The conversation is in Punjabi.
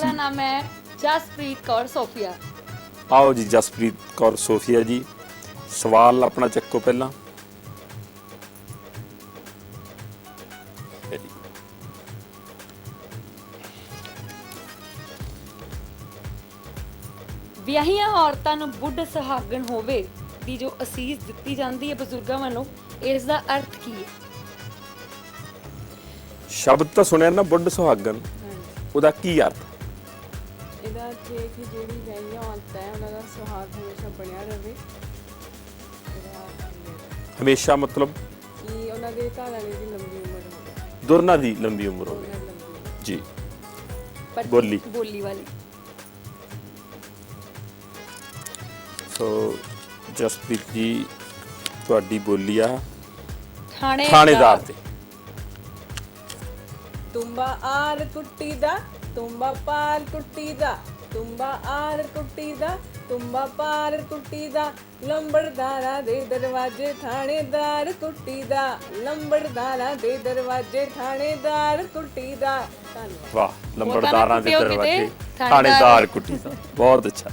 ਅਗਲਾ ਨਾਮ ਹੈ ਜਸਪ੍ਰੀਤ ਕੌਰ ਸੋਫੀਆ। ਆਓ ਜੀ ਜਸਪ੍ਰੀਤ ਕੌਰ ਸੋਫੀਆ ਜੀ। ਸਵਾਲ ਆਪਣਾ ਚੱਕੋ ਪਹਿਲਾਂ. ਵਿਆਹੀਆਂ ਔਰਤਾਂ ਨੂੰ ਬੁੱਢ ਸੁਹਾਗਣ ਹੋਵੇ ਦੀ ਜੋ ਅਸੀਸ ਦਿੱਤੀ ਜਾਂਦੀ ਹੈ ਬਜ਼ੁਰਗਾਂ ਵੱਲੋਂ ਇਸ ਦਾ ਅਰਥ ਕੀ ਹੈ? ਸ਼ਬਦ ਤਾਂ ਸੁਣਿਆ ਨਾ ਬੁੱਢ ਸੁਹਾਗਣ। ਉਹਦਾ ਕੀ ਅਰਥ? ਇਹਦਾ ਇਹ ਕਿ ਜਿਹੜੀ ਵਿਆਹੀਆਂ ਔਰਤਾਂ ਹੈ ਉਹਨਾਂ ਦਾ ਸੁਹਾਗ ਹਮੇਸ਼ਾ ਬਣਿਆ ਰਹੇ। ਹਮੇਸ਼ਾ ਮਤਲਬ ਕਿ ਉਹਨਾਂ ਦੇ ਘਰ ਵਾਲੇ ਦੀ ਲੰਬੀ ਉਮਰ ਹੋਵੇ ਦੋਨਾਂ ਦੀ ਲੰਬੀ ਉਮਰ। ਹੋਵੇ ਜੀ ਬੋਲੀ। ਬੋਲੀ ਵਾਲੀ। ਸੋ ਜਸਪ੍ਰੀਤ ਜੀ ਤੁਹਾਡੀ ਬੋਲੀ ਆ ਥਾਣੇ ਥਾਣੇਦਾਰ ਤੇ। ਤੁੰਬਾ ਆਰ ਕੁੱਟੀ ਦਾ ਤੁੰਬਾ ਪਾਰ ਕੁੱਟੀ ਦਾ ਤੁੰਬਾ ਆਰ ਕੁੱਟੀ ਦਾ ਤੁੰਬਾ ਪਾਰ ਕੁੱਟੀ ਦਾ ਲੰਬੜਦਾਰਾਂ ਦੇ ਦਰਵਾਜ਼ੇ ਥਾਣੇਦਾਰ ਕੁੱਟੀ ਦਾ ਲੰਬੜਦਾਰਾਂ ਦੇ ਦਰਵਾਜ਼ੇ ਥਾਣੇਦਾਰ ਕੁੱਟੀ ਦਾ ਧੰਨਵਾਦ ਵਾਹ ਲੰਬੜਦਾਰਾਂ ਦੇ ਦਰਵਾਜ਼ੇ ਥਾਣੇਦਾਰ। ਥਾਣੇਦਾਰ ਕੁੱਟੀ ਦਾ ਬਹੁਤ ਅੱਛਾ